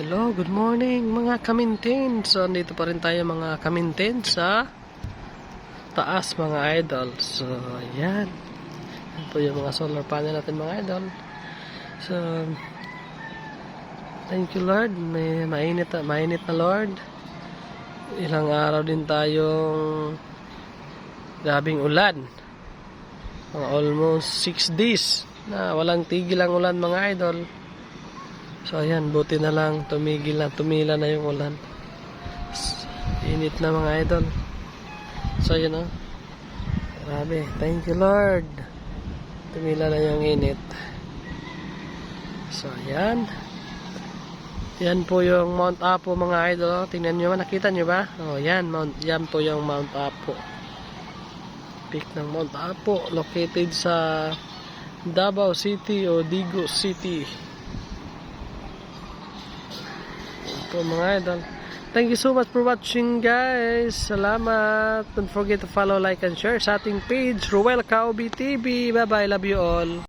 hello, good morning mga kamintin. So, andito pa rin tayo mga kamintin sa taas mga idol. So, yan. Yan po yung mga solar panel natin mga idol. So, thank you Lord. May mainit, mainit na Lord. Ilang araw din tayong grabing ulan. Almost 6 days na walang tigil ang ulan mga idol. So ayan, buti na lang tumigil na, tumila na yung ulan. Init na mga idol. So ayan oh. Grabe, thank you Lord. Tumila na yung init. So ayan. Yan po yung Mount Apo mga idol. oh. Tingnan nyo nakita nyo ba? Oh, yan, Mount, yan po yung Mount Apo. Peak ng Mount Apo located sa Davao City o Digo City. Po mga idol. Thank you so much for watching guys. Salamat. Don't forget to follow, like, and share sa ating page, Ruel Kaubi TV. Bye bye. Love you all.